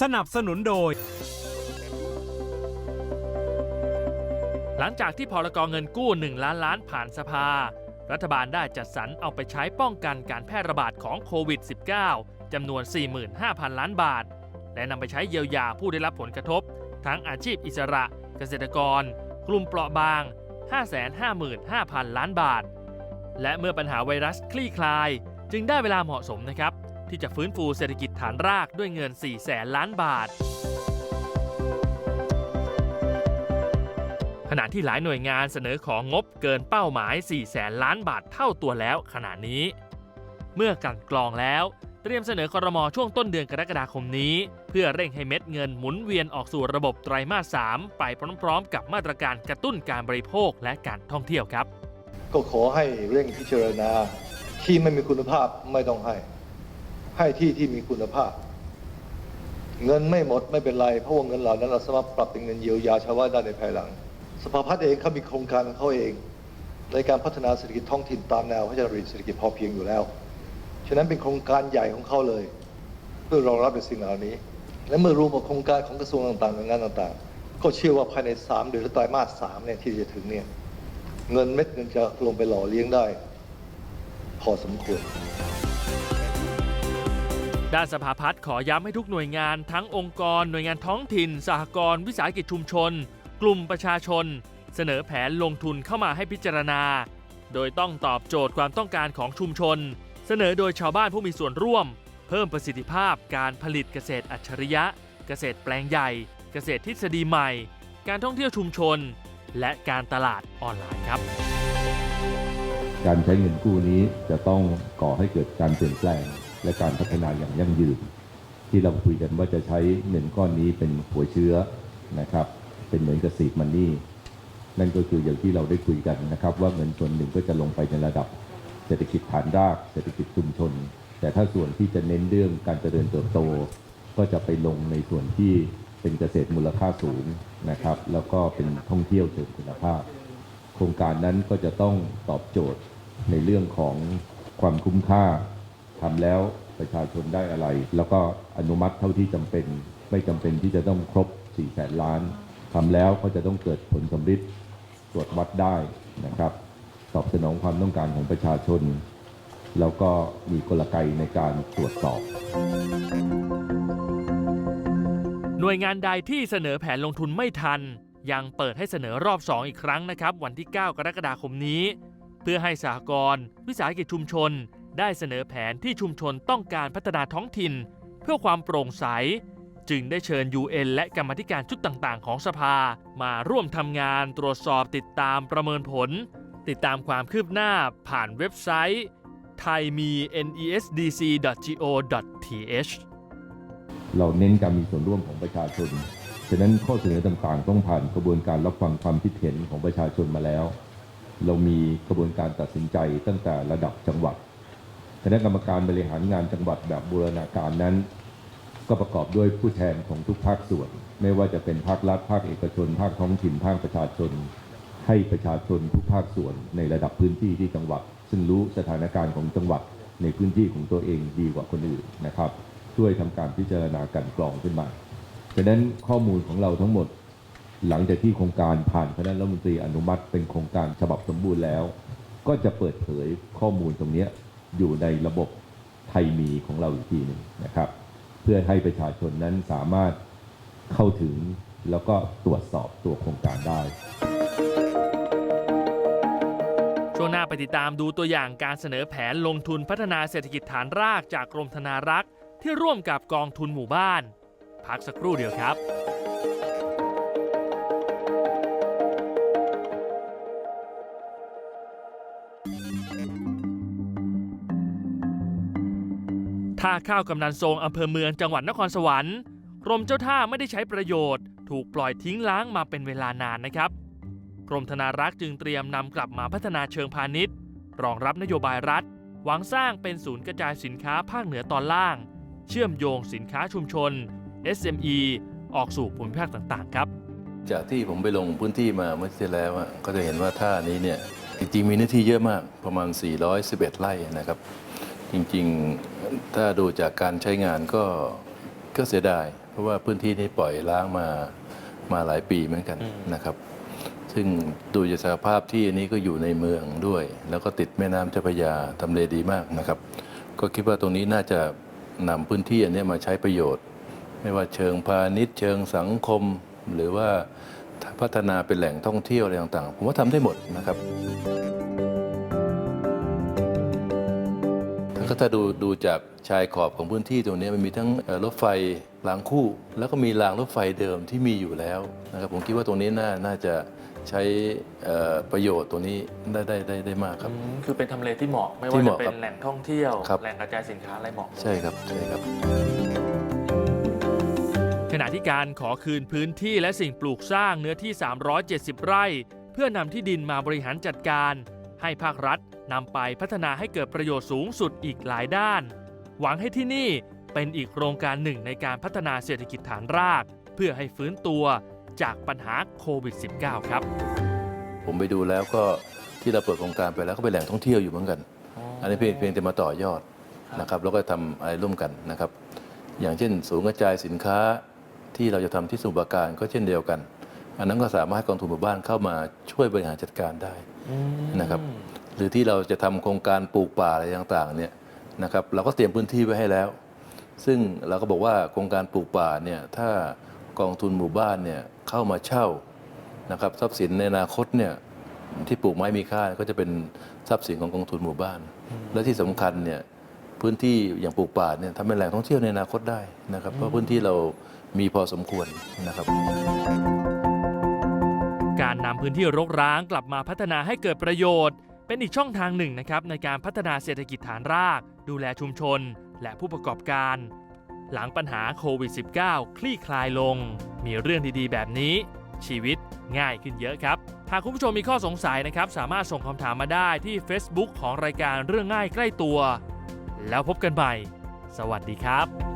สนับสนุนโดย หลังจากที่พรกเงินกู้ 1 ล้านล้านผ่านสภา รัฐบาลได้จัดสรรเอาไปใช้ป้องกันการแพร่ระบาดของโควิด -19 จำนวน 45,000 ล้านบาท และนำไปใช้เยียวยาผู้ได้รับผลกระทบ ทั้งอาชีพอิสระ เกษตรกร กลุ่มเปราะบาง 555,000 ล้านบาท และเมื่อปัญหาไวรัสคลี่คลาย จึงได้เวลาเหมาะสมนะครับ ที่จะฟื้นฟูเศรษฐกิจฐานรากด้วยเงิน 4 แสนล้านบาท ขณะที่หลายหน่วยงานเสนอของงบเกินเป้าหมาย 4 แสนล้านบาทเท่าตัวแล้วขณะนี้ เมื่อกันกรองแล้วเตรียมเสนอคอรมอช่วงต้นเดือนกรกฎาคมนี้ เพื่อเร่งให้เม็ดเงินหมุนเวียนออกสู่ระบบไตรมาส 3 ไปพร้อมๆ กับมาตรการกระตุ้นการบริโภคและการท่องเที่ยวครับ ก็ขอให้เร่งพิจารณาที่ไม่มีคุณภาพไม่ต้องให้ ให้ที่ที่มีคุณภาพ เงินไม่หมดไม่เป็นไร เพราะว่าเงินเหล่านั้นเราสามารถปรับเป็นเงินเยียวยาชาวบ้านได้ในภายหลัง สภาพัฒน์เองเขามีโครงการของเขาเอง ในการพัฒนาเศรษฐกิจท้องถิ่นตามแนวพระราชดำริเศรษฐกิจพอเพียงอยู่แล้ว ฉะนั้นเป็นโครงการใหญ่ของเขาเลย เพื่อรองรับในสิ่งเหล่านี้ และเมื่อรวมกับโครงการของกระทรวงต่างๆหน่วยงานต่างๆ ก็เชื่อว่าภายในสามเดือนหรือไตรมาสสามเนี่ยที่จะถึงเนี่ยเงินเม็ดเงินจะลงไปหล่อเลี้ยงได้ พอสมควร ด้านสภาพัฒน์ขอย้ำให้ทุกหน่วยงานทั้งองค์กร หน่วยงานท้องถิ่น สหกรณ์วิสาหกิจชุมชน กลุ่มประชาชน เสนอแผนลงทุนเข้ามาให้พิจารณา โดยต้องตอบโจทย์ความต้องการของชุมชน เสนอโดยชาวบ้านผู้มีส่วนร่วม เพิ่มประสิทธิภาพการผลิตเกษตรอัจฉริยะ เกษตรแปลงใหญ่ เกษตรทฤษฎีใหม่ การท่องเที่ยวชุมชน และการตลาดออนไลน์ครับ การใช้เงินกู้นี้จะต้องก่อให้เกิดการเปลี่ยนแปลง และการพัฒนาอย่างยั่งยืน ที่เราคุยกันว่าจะใช้เงินก้อนนี้เป็นหัวเชื้อนะครับ เป็นเหมือนกับสีมันนี่นั่นก็คืออย่างที่เราได้คุยกันนะครับ ว่าเงินส่วนหนึ่งก็จะลงไปในระดับ เศรษฐกิจฐานรากเศรษฐกิจชุมชน แต่ถ้าส่วนที่จะเน้นเรื่องการเจริญเติบโต ก็จะไปลงในส่วนที่เป็นเกษตรมูลค่าสูงนะครับ แล้วก็เป็นท่องเที่ยวเชิงคุณภาพ โครงการนั้นก็จะต้องตอบโจทย์ในเรื่องของความคุ้มค่า ทำแล้วประชาชนได้อะไร แล้วก็อนุมัติเท่าที่จำเป็น ไม่จำเป็นที่จะต้องครบ4แสนล้านทำแล้วก็จะต้องเกิดผลสำฤทธิ์ตรวจวัดได้นะครับ ตอบสนองความต้องการของประชาชน แล้วก็มีกลไกในการตรวจสอบ หน่วยงานใดที่เสนอแผนลงทุนไม่ทัน ยังเปิดให้เสนอรอบ 2 อีกครั้งนะครับ วันที่ 9 กรกฎาคมนี้ เพื่อให้สหกรณ์วิสาหกิจชุมชน ได้เสนอแผนที่ชุมชนต้องการพัฒนาท้องถิ่น เพื่อความโปร่งใส จึงได้เชิญ UN และกรรมธิการชุดต่าง ๆ ของสภา มาร่วมทำงานตรวจสอบติดตามประเมินผล ติดตามความคืบหน้าผ่านเว็บไซต์ thaimenesdc.go.th เราเน้นการมีส่วนร่วมของประชาชน ฉะนั้นข้อเสนอต่างๆ ต้องผ่านกระบวนการรับฟังความคิดเห็นของประชาชนมาแล้ว เรามีกระบวนการตัดสินใจตั้งแต่ระดับจังหวัด คณะกรรมการบริหารงานจังหวัดแบบบูรณาการนั้น ก็ประกอบด้วยผู้แทนของทุกภาคส่วน ไม่ว่าจะเป็นภาครัฐภาคเอกชน ภาคท้องถิ่นภาคประชาชน ให้ประชาชนทุกภาคส่วนในระดับพื้นที่ที่จังหวัด ซึ่งรู้สถานการณ์ของจังหวัดในพื้นที่ของตัวเองดีกว่าคนอื่นนะครับ ช่วยทำการพิจารณากลันกรองขึ้นมาฉะนั้นข้อมูลของเราทั้งหมด หลังจากที่โครงการผ่านคณะรัฐมนตรีอนุมัติเป็นโครงการฉบับสมบูรณ์แล้ว ก็จะเปิดเผยข้อมูลตรงนี้ อยู่ในระบบไทยมีของเราอีกทีหนึ่งนะครับ เพื่อให้ประชาชนนั้นสามารถเข้าถึงแล้วก็ตรวจสอบตัวโครงการได้ ช่วงหน้าไปติดตามดูตัวอย่างการเสนอแผนลงทุนพัฒนาเศรษฐกิจฐานรากจากกรมธนารักษ์ ที่ร่วมกับกองทุนหมู่บ้าน พักสักครู่เดียวครับ ท่าข้าวกำนันทรงอำเภอเมืองจังหวัดนครสวรรค์กรมเจ้าท่าไม่ได้ใช้ประโยชน์ ถูกปล่อยทิ้งล้างมาเป็นเวลานานนะครับ กรมธนารักษ์จึงเตรียมนำกลับมาพัฒนาเชิงพาณิชย์ รองรับนโยบายรัฐ หวังสร้างเป็นศูนย์กระจายสินค้าภาคเหนือตอนล่าง เชื่อมโยงสินค้าชุมชน SME ออกสู่ภูมิภาคต่างๆ ครับ จากที่ผมไปลงพื้นที่มาเมื่อที่แล้วก็จะเห็นว่าท่านี้เนี่ยจริงๆมีเนื้อที่เยอะมากประมาณ 411 ไร่นะครับ จริงๆ ถ้าดูจากการใช้งานก็ก็เสียดาย เพราะว่าพื้นที่นี้ปล่อยล้างมามาหลายปีเหมือนกันอืมนะครับ ซึ่งดูจากสภาพที่อันนี้ก็อยู่ในเมืองด้วย แล้วก็ติดแม่น้ำเจ้าพระยาทำเลดีมากนะครับ ก็คิดว่าตรงนี้น่าจะนำพื้นที่อันเนี้ยมาใช้ประโยชน์ ไม่ว่าเชิงพาณิชย์เชิงสังคม หรือว่าพัฒนาเป็นแหล่งท่องเที่ยวอะไรต่างๆ ผมว่าทำได้หมดนะครับ ก็ถ้าดูดูจากชายขอบของพื้นที่ตรงนี้มันมีทั้งเอ่อรถไฟรางคู่ แล้วก็มีรางรถไฟเดิมที่มีอยู่แล้วนะครับผมคิดว่าตรงนี้น่าน่าจะใช้เอ่อประโยชน์ตรงนี้ได้ได้ได้ได้มากครับอืมคือเป็นทำเลที่เหมาะไม่ที่ว่าเหจะมาะเป็ครันบแหล่งท่องเที่ยวครับแหล่งกระจายสินค้าอะไรเหมาะ ใช่ครับใช่ครับ ขณะที่การขอคืนพื้นที่และสิ่งปลูกสร้างเนื้อที่ 370 ไร่ เพื่อนำที่ดินมาบริหารจัดการ ให้ภาครัฐ นำไปพัฒนาให้เกิดประโยชน์สูงสุดอีกหลายด้าน หวังให้ที่นี่เป็นอีกโครงการหนึ่งในการพัฒนาเศรษฐกิจฐานราก เพื่อให้ฟื้นตัวจากปัญหาโควิด -19 ครับ ผมไปดูแล้วก็ที่เราเปิดโครงการไปแล้วก็เป็นแหล่งท่องเที่ยวอยู่เหมือนกัน อันนี้เพียงเพียงแต่มาต่อยอดนะครับแล้วก็ทำอะไรร่วมกันนะครับ อย่างเช่นศูนย์กระจายสินค้าที่เราจะทำที่สมุทรปราการก็เช่นเดียวกัน อันนั้นก็สามารถให้กองทุนหมู่บ้านเข้ามาช่วยบริหารจัดการได้นะครับ หรือที่เราจะทำโครงการปลูกป่าอะไรต่างๆเนี่ยนะครับเราก็เตรียมพื้นที่ไว้ให้แล้ว ซึ่งเราก็บอกว่าโครงการปลูกป่าเนี่ยถ้ากองทุนหมู่บ้านเนี่ยเข้ามาเช่านะครับทรัพย์สินในอนาคตเนี่ยที่ปลูกไม้มีค่าก็จะเป็นทรัพย์สินของกองทุนหมู่บ้าน และที่สำคัญเนี่ยพื้นที่อย่างปลูกป่าเนี่ยทำเป็นแหล่งท่องเที่ยวในอนาคตได้นะครับเพราะพื้นที่เรามีพอสมควรนะครับ การนำพื้นที่รกร้างกลับมาพัฒนาให้เกิดประโยชน์ เป็นอีกช่องทางหนึ่งนะครับในการพัฒนาเศรษฐกิจฐานราก ดูแลชุมชน และผู้ประกอบการ หลังปัญหาโควิด -19 คลี่คลายลง มีเรื่องดีๆ แบบนี้ ชีวิตง่ายขึ้นเยอะครับ หากคุณผู้ชมมีข้อสงสัยนะครับ สามารถส่งคำถามมาได้ที่ Facebook ของรายการเรื่องง่ายใกล้ตัว แล้วพบกันใหม่ สวัสดีครับ